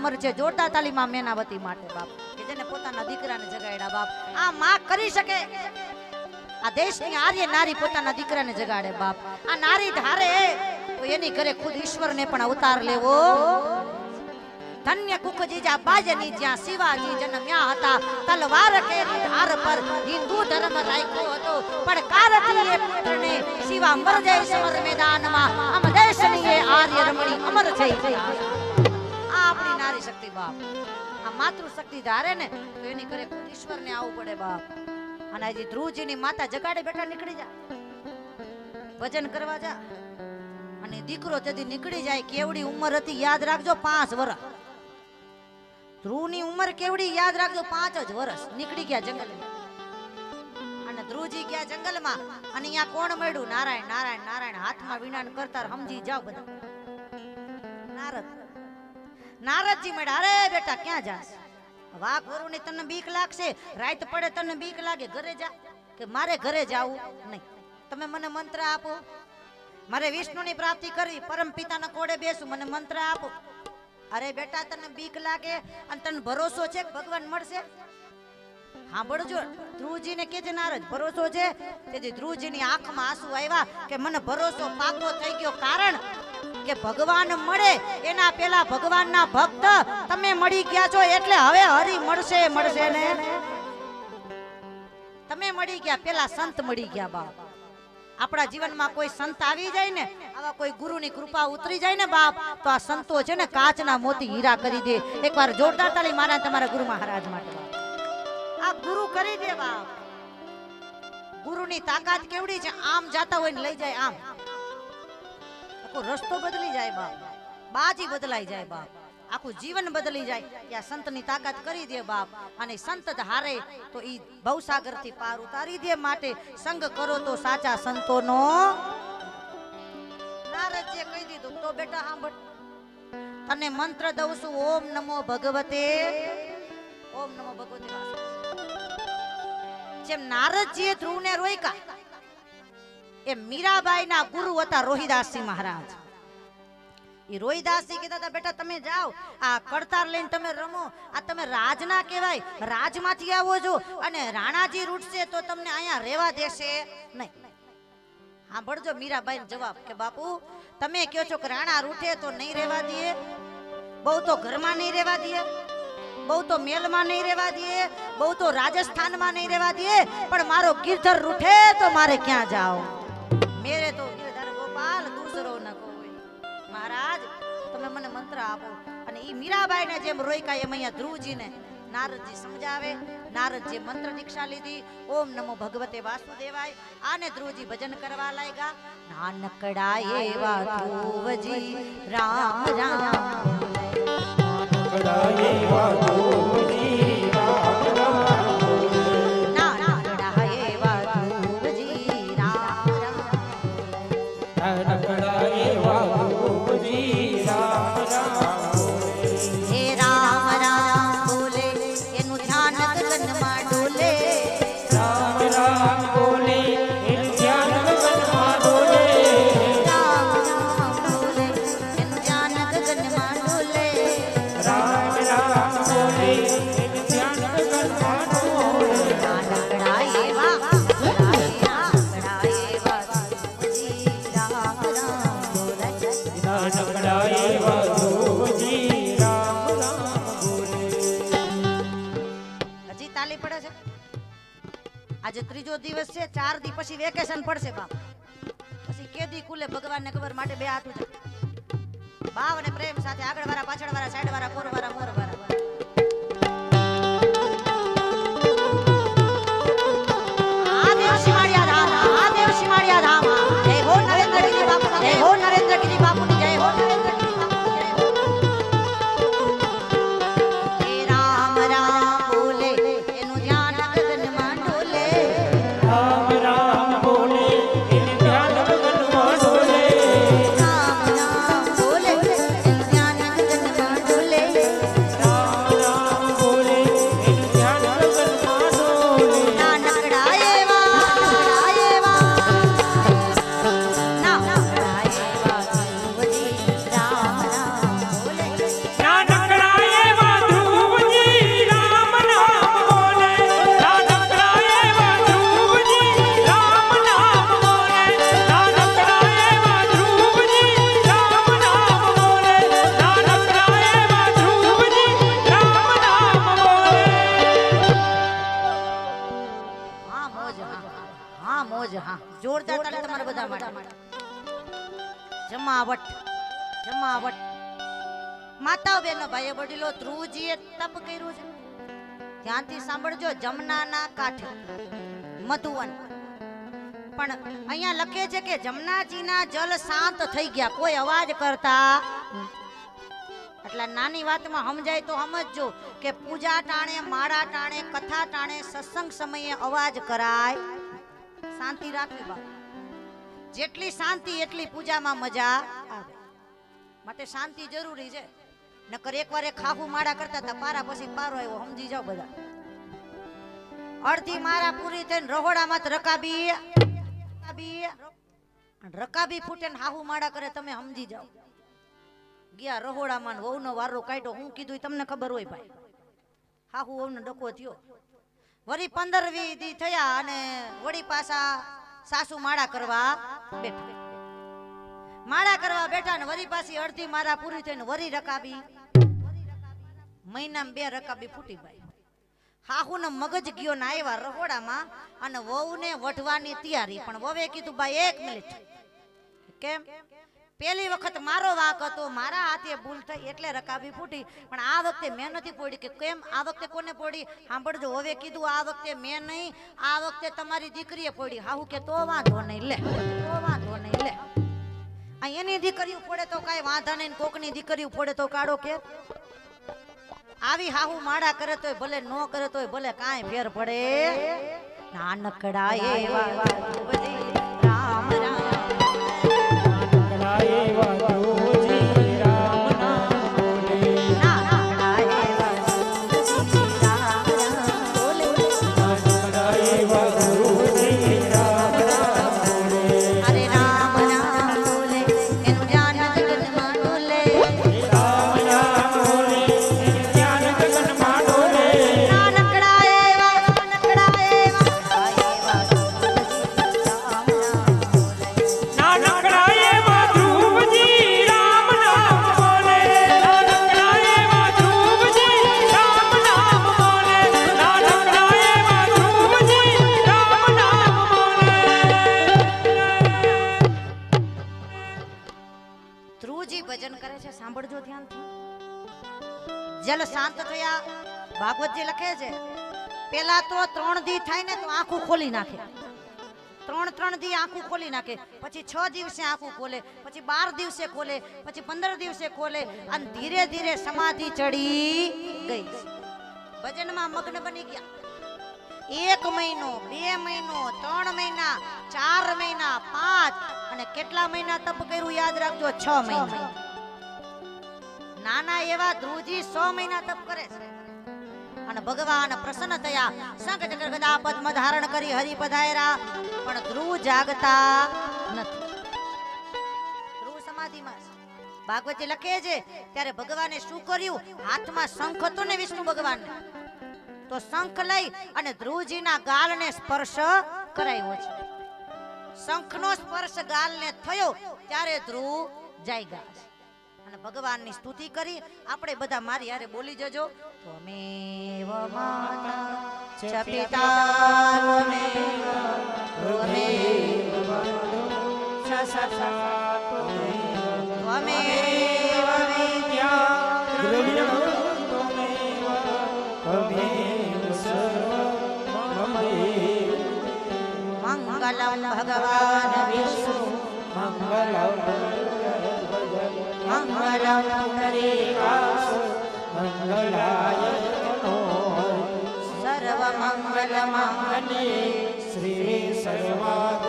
અમર જોરદાર તાલીમાં મેનાવતી માટે બાપ, કે જેને પોતાના દીકરાને જગાડ્યા બાપ. આ માં કરી શકે. આ દેશની આર્ય નારી પોતાના દીકરાને જગાડે બાપ. આ નારી ધારે, તો એની ઘરે ખુદ ઈશ્વરને પણ અવતાર લેવો. ધન્ય કુકજીજા બાજની, જ્યાં શિવાજી જન્મ્યા હતા. તલવાર કે ધાર પર હિન્દુ ધર્મ રાખ્યો હતો. પણ કારતીએ પુત્રને શિવા મર સમર મેદાનમાં. આમ દેશની આર્ય રમણી અમર થઈ ગઈ. શક્તિ બાપ. આ માતૃશક્તિ ધારે ને તો એની ઘરે ખુદ ઈશ્વરને આવવું પડે બાપ. અને આજે ધ્રુવજીની માતા જગાડે બેઠા નીકળી જા. ભજન કરવા જા. અને દીકરો જદી નીકળી જાય કેવડી ઉંમર હતી યાદ રાખજો પાંચ વર્ષ ધ્રુવની ઉંમર કેવડી યાદ રાખજો પાંચ જ વર્ષ નીકળી ગયા જંગલમાં. અને ધ્રુવજી ગયા જંગલમાં અને અહીંયા કોણ મળ્યું? નારાયણ નારાયણ નારાયણ. હાથમાં વિનાન કરતા સમજી જાઓ બધા. નારદ. નારદજી મળ્યા અરે બેટા, ક્યાં જાસ વાહ, ગુરુની તને બીક લાગશે. રાત પડે તને બીક લાગે. ઘરે જા. કે મારે ઘરે જાવું? નહીં. તમે મને મંત્ર આપો. મારે વિષ્ણુની પ્રાપ્તિ કરવી. પરમ પિતાના કોડે બેસું. મને મંત્ર આપો. અરે બેટા, તને બીક લાગે અને તને ભરોસો છે ભગવાન મળશે? સાંભળજો. ધ્રુવજીને કે છે નારદ, ભરોસો છે? તેથી ધ્રુવજીની આંખમાં આંસુ આવ્યા કે મને ભરોસો પાકો થઈ ગયો. કારણ કે ભગવાન મળે, એના પેલા ભગવાનના ભક્ત તમે મળી ગયા છો એટલે હવે હરી મળશે મળશે ને? તમે મળી ગયા, પેલા સંત મળી ગયા બાપ. આપણા જીવનમાં કોઈ સંત આવી જાય ને, આવા કોઈ ગુરુની કૃપા ઉતરી જાય ને બાપ, તો આ સંતો છે ને કાચના મોતી હીરા કરી દે. એકવાર જોરદાર તાળી મારા તમારા ગુરુ મહારાજ માટે આ ગુરુ કરી દે બાપ. ગુરુની તાકાત કેવડી છે? આમ જાતા હોય ને લઈ જાય આમ. આખો રસ્તો બદલી જાય બાપ. બાજી બદલાઈ જાય બાપ. આખું જીવન બદલી જાય કે આ સંતની તાકાત કરી દે બાપ. અને સંત હારે તો ઈ ભવસાગરથી પાર ઉતારી દે માટે સંગ કરો તો સાચા સંતોનો નારદજીએ કહી દીધું, તો બેટા સાંભળ, તને મંત્ર દઉં છું, ઓમ નમો ભગવતે. ઓમ નમો ભગવતે. જેમ નારદજીએ ધ્રુવને રોયકા એ મીરાબાઈના ગુરુ હતા રોહિદાસજી મહારાજ. એ રોહિદાસજી કહેતા હતા, બેટા, તમે જાઓ, આ કરતાર લઈને તમે રમો. આ તમે રાજના કહેવાય, રાજમાંથી આવો છો અને રાણાજી રૂટશે તો તમને અહીંયા રહેવા દેશે. નહીં. સાંભળજો મીરાબાઈ જવાબ કે, બાપુ, તમે કહો છો કે રાણા રૂઠે તો નહીં રહેવા દઈએ બહુ તો ઘરમાં નહીં રહેવા દઈએ બહુ તો મેલમાં નહીં રહેવા દઈએ બહુ તો રાજસ્થાનમાં નહીં રહેવા દઈએ પણ મારો ગીરધર રૂઠે તો મારે ક્યાં જાઓ મેરે તો ગિરધર ગોપાલ દૂસરો ન કોઈ મહારાજ તમે મને મંત્ર આપો. અને ઈ મીરાબાઈને જેમ રોયકા એમ અહીંયા ધ્રુવજીને નારદજી સમજાવે. નારદજી મંત્ર દીક્ષા લીધી. ઓમ નમો ભગવતે વાસુદેવાય. આને ધ્રુવજી ભજન કરવા લાગ્યા. નાનકડા એવા ધ્રુવજી રામ રામ. નાનકડા ત્રીજો દિવસ છે, ચાર દી પછી વેકેશન પડશે બાપ. પછી કેદી કુલે ભગવાનને ખબર માટે બે હાથ ઊંચા ભાવ અને પ્રેમ સાથે આગળ વાળા પાછળ વાળા સાઈડ વાળા કોર વાળા મોર તપ કર્યું છે? ધ્યાનથી સાંભળજો, જમનાના કાંઠે. મધુવન. પણ અહીંયા લખે છે કે જમનાજીના જલ શાંત થઈ ગયા. કોઈ અવાજ કરતા એટલે નાની વાતમાં સમજાય તો સમજજો કે પૂજા ટાણે, માળા ટાણે, કથા ટાણે, સત્સંગ સમયે અવાજ કરાય. શાંતિ રાખવી બાપ. જેટલી શાંતિ, એટલી પૂજામાં મજા આવે. માટે શાંતિ જરૂરી છે. નકર એકવાર એક ખાખું માળા કરતા હતા, પારા પછી પારો આવ્યો, સમજી જાઓ બધા. અડધી મારા પૂરી થઈને રહોડામાં રકાબી રકાબી રકાબી ફૂટે ને હાહુ માળા કરે, તમે સમજી જાઓ. ગયા રહોડામાં વહુનો વારો કાઢ્યો, હું કીધું તમને ખબર હોય ભાઈ. હાહુ વહુનો ડકો થયો. વળી પંદર વી થયા અને વળી પાછા સાસુ માળા કરવા બેઠા. માળા કરવા બેઠા ને વળી પાછી અડધી મારા પૂરી થઈને વરી રકાબી. મહિનામાં બે રકાબી ફૂટી ભાઈ. હાહુને મગજ ગયો ને આવ્યા રહોડામાં અને વહુને વઢવાની તૈયારી. પણ વવે કીધું, ભાઈ, એક મિનિટ. કેમ? પેલી વખત મારો વાક હતો, મારા હાથે ભૂલ થઈ એટલે રકાબી ફૂટી. પણ આ વખતે મેં નથી પડી કે કેમ? આ વખતે કોને પડી? સાંભળજો હવે કીધું, આ વખતે મેં નહીં, આ વખતે તમારી દીકરીએ પડી. હાહુ કે, તો વાંધો નહીં, લે, તો વાંધો નહીં, લે. આ એની દીકરીઓ પડે તો કાંઈ વાંધા નહીં કોકની દીકરીઓ પડે તો કાઢો કે? આવી હાહુ માળા કરે તોય ભલે નો કરે તોય ભલે કાંઈ ફેર પડે. નાનકડા એવા શાંત થયા. ભાગવતજી લખે છે પેલા તો ત્રણ દી થાય ને તો આંખું ખોલી નાખે. ત્રણ ત્રણ દી આંખું ખોલી નાખે. પછી છ દિવસે આંખું ખોલે, પછી બાર દિવસે ખોલે, પછી પંદર દિવસે ખોલે, અને ધીરે ધીરે સમાધિ ચડી ગઈ ભજનમાં મગ્ન બની ગયા. એક મહિનો, બે મહિનો, ત્રણ મહિના, ચાર મહિના, પાંચ અને કેટલા મહિના તપ કર્યું યાદ રાખજો? છ મહિના. નાના એવા ધ્રુવજી સો મહિના તપ કરે છે. અને ભગવાન પ્રસન્ન થયા. શંખ ચક્ર ગદા પદ્મ ધારણ કરી હરિ પધાયરા પણ ધ્રુવ જાગતા નથી. ધ્રુવ સમાધિમાં છે. ભાગવતી લખે છે, ત્યારે ભગવાને શું કર્યું? હાથમાં શંખ હતો ને વિષ્ણુ ભગવાનને? તો શંખ લઈ અને ધ્રુવજીના ગાલને સ્પર્શ કરાયો છે. શંખનો સ્પર્શ ગાલને થયો, ત્યારે ધ્રુવ જાય છે. અને ભગવાનની સ્તુતિ કરી આપણે બધા મારી હારે બોલી જજો. ત્વમેવ માતા ચ પિતા ભગવાન ત્વમેવ વિદ્યા મંગલમ ભગવાન વિષ્ણુ સર્વ મંગલ મંગલે શ્રી સર્વાદ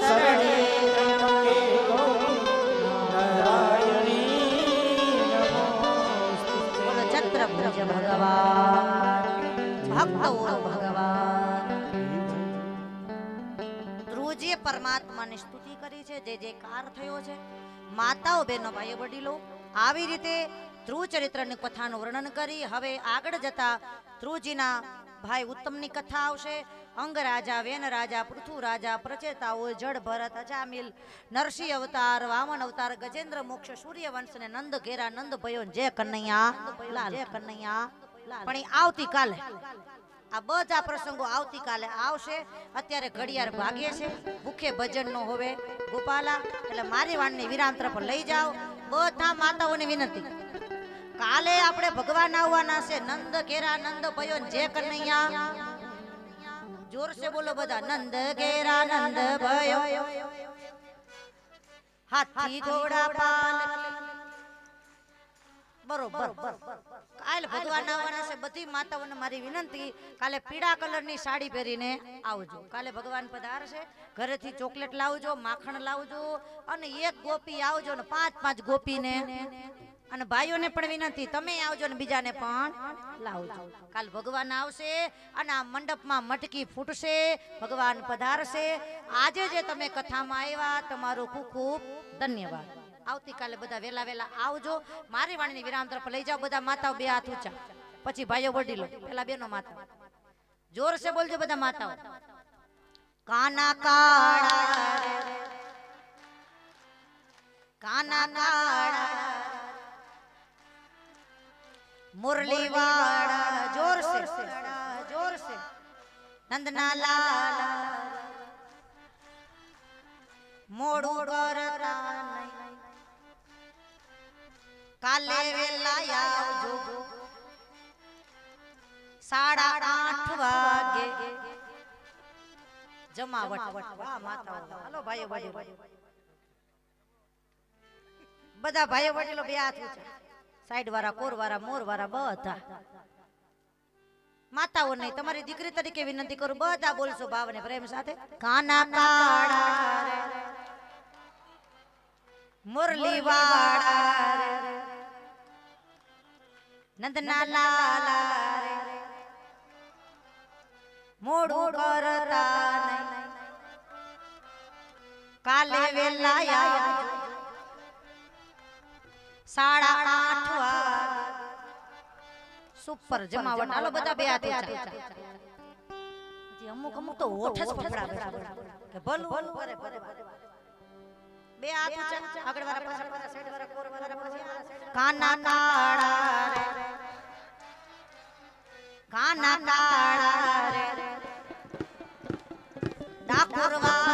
શરણે ત્રંબકે નારાયણી બોલો ચક્રભુજ ભગવાન ભક્તો ભગવાન ધ્રુવજીએ પરમાત્માની સ્તુતિ કરી છે જે જે કાર થયો છે માતાઓ બહેનો ભાઈઓ વડીલો આવી રીતે ધ્રુવ ચરિત્રની કથાનું વર્ણન કરી હવે આગળ જતા ધ્રુવજીના ભાઈ ઉત્તમની કથા આવશે. અંગ રાજા વેન રાજા પૃથુ રાજા પ્રચેતાઓ જળ ભરત અજામિલ નરસિંહ અવતાર વામન અવતાર ગજેન્દ્ર મોક્ષ સૂર્યવંશ ને નંદ ઘેરા નંદ ભયો જય કનૈયા. જય કનૈયા. પણ એ આવતી કાલે આ બધા પ્રસંગો આવતીકાલે આવશે. અત્યારે ઘડિયાળ ભાગે છે. ભૂખે ભજન નો હોવે. ગોપાલા, એટલે મારી વાણની વિરાંતર પર લઈ જાઓ. બધા માતાઓને વિનંતી. કાલે આપણે ભગવાન આવવાના છે. નંદ ઘેરા, નંદ ભયો જે કનૈયા. જોર સે બોલો બધા, નંદ ઘેરા, નંદ ભયો. હાથી ઘોડા પાલ બરોબર. કાલે ભગવાન આવવાના છે. બધી માતાઓને મારી વિનંતી. કાલે પીળા કલરની સાડી પહેરીને આવજો. કાલે ભગવાન પધારશે ઘરેથી ચોકલેટ લાવજો માખણ લાવજો અને એક ગોપી આવજો ને પાંચ પાંચ ગોપીને અને ભાઈઓને પણ વિનંતી તમે આવજો ને બીજાને પણ લાવજો. કાલ ભગવાન આવશે અને આ મંડપમાં મટકી ફૂટશે ભગવાન પધારશે. આજે જે તમે કથામાં આવ્યા તમારો ખૂબ ખૂબ ધન્યવાદ. આવતીકાલે બધા વેલા વેલા આવજો. મારી વાણીની વિરામ તરફ લઈ જાઓ બધા માતાઓ બે હાથ ઊંચા. પછી ભાઈઓ વડી લો પેલા બેનો માતા. જોર સે બોલજો બધા માતાઓ. કાના કાળા. કાના કાળા. મુરલી વાળા જોર સે જોર સે નંદના લાલા. મોડું કરતા કાલે વેલા આવજો. સાડા આઠ વાગે. જમાવટ. વાહ હાલો ભાઈઓ વડીલો બધા ભાઈઓ વડીલો બે હાથ ઊંચા સાઈડ વાળા કોર વાળા મોર વાળા બધા. માતાઓ નહીં તમારી દીકરી તરીકે વિનંતી કરું બધા બોલશો ભાવ ને પ્રેમ સાથે. કાના કાળા. મુરલી વાળા. નંદના લાલા રે. કાલે વેલા આવજો સાડા આઠ વાગે. સુપર જમાવટ. હાલો બધા બે હાથ અમુક અમુક તો ઓઠ જ ફફડાવે. કે ભલું. ભલું કરે કરે બે હાથ આગળ વાળા પાછળ વાળા સાઈડ વાળા કોર વાળા પછી. કાના નાડા રે. કાના તાળા રે. ડાકોરવા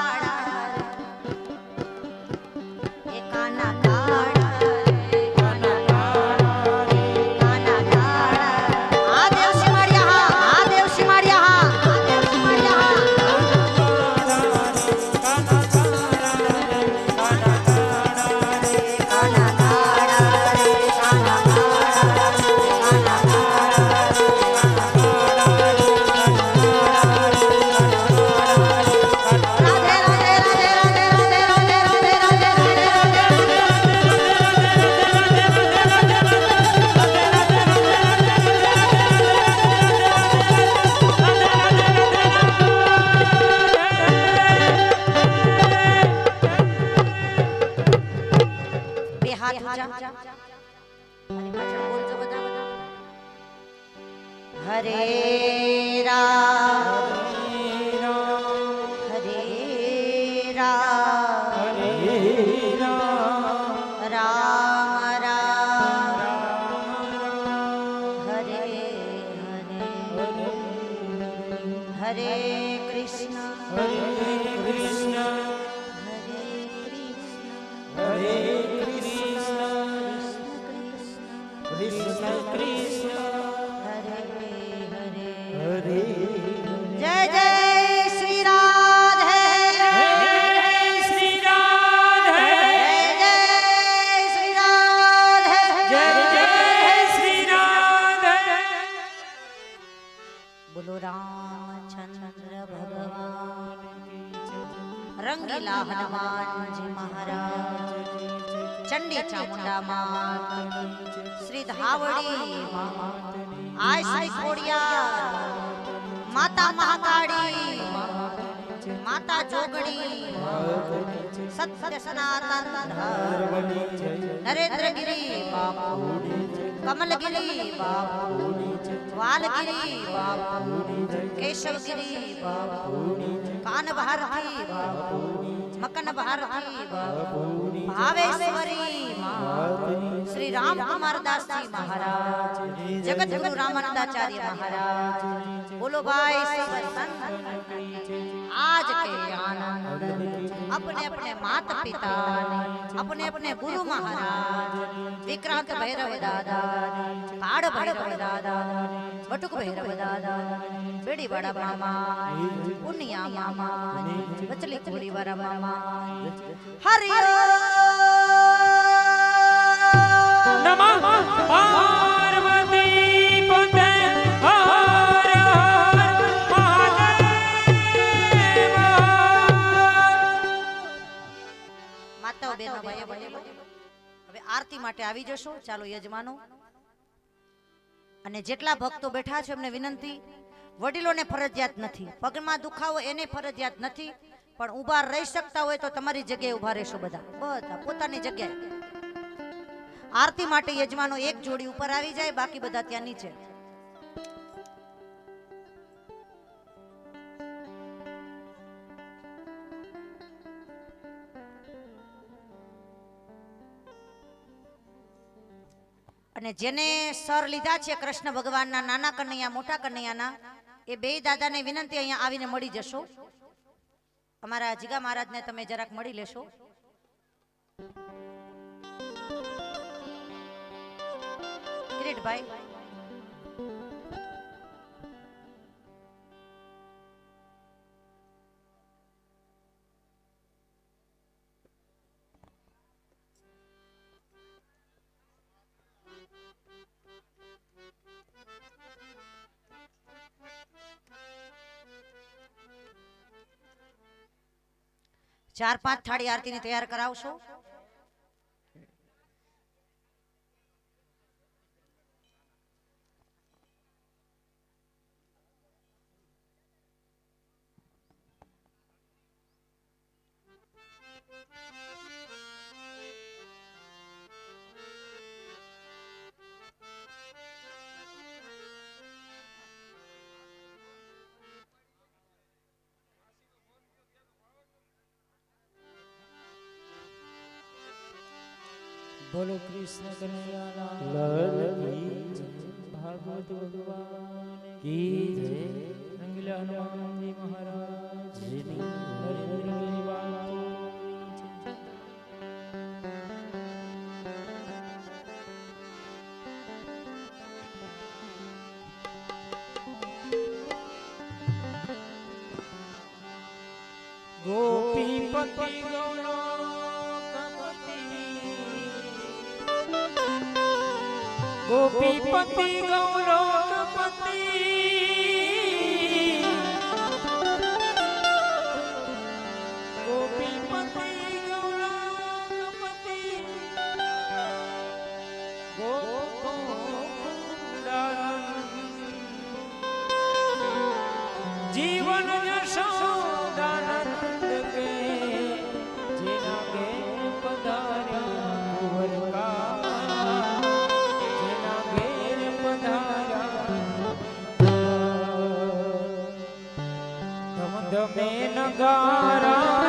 બોલો, રામચંદ્ર ભગવાન, રંગીલા હનુમાનજી મહારાજ ચંડી ચામુંડા માત શ્રી ધાવડી આય શ્રી ખોડિયાર, માતા મહાકાળી, માતા જોગડી સત્ય સનાતન નરેન્દ્રગીરી બાપુ કમલગીરી બાપુની વાલગીરી બાપુની કેશવગીરી બાપુની મકન ભારતી ભાવેશ્વરી માં શ્રી રામકુમાર દાસજી મહારાજ જગતગુરુ રામાનંદાચાર્ય મહારાજ બોલો ભાઈ શ્રી સંત आज के आनंद अपने अपने माता पिता अपने अपने गुरु महाराज विक्रांत भैरव दादा काड़ भैरव दादा बटुक भैरव दादा बेड़ी बड़ा मामा पुनिया मामा बचली थोड़ी बड़ा मामा આરતી માટે આવી જશો. ચાલો યજમાનો. અને જેટલા ભક્તો બેઠા છે એમને વિનંતી. વડીલોને ફરજિયાત નથી. પગમાં દુખાવો એને ફરજિયાત નથી. પણ ઊભા રહી શકતા હોય તો તમારી જગ્યાએ ઊભા રહેશો બધા. બધા પોતાની જગ્યાએ. આરતી માટે યજમાનો એક જોડી ઉપર આવી જાય, બાકી બધા ત્યાં નીચે. અને જેને સર લીધા છે કૃષ્ણ ભગવાનના, નાના કનૈયા, મોટા કનૈયાના, એ બે દાદાને વિનંતી અહીંયા આવીને મળી જશો. અમારા જીગા મહારાજને તમે જરાક મળી લેશો. કિરીટભાઈ ચાર પાંચ થાળી આરતીની તૈયાર કરાવશો? બોલો કૃષ્ણ કનૈયા. ભાગવત ભગવાન કી જય રંગીલા હનુમાનજી મહારાજ નરેન્દ્ર ગોપીપતિ ગૌલોકપતિ नगारा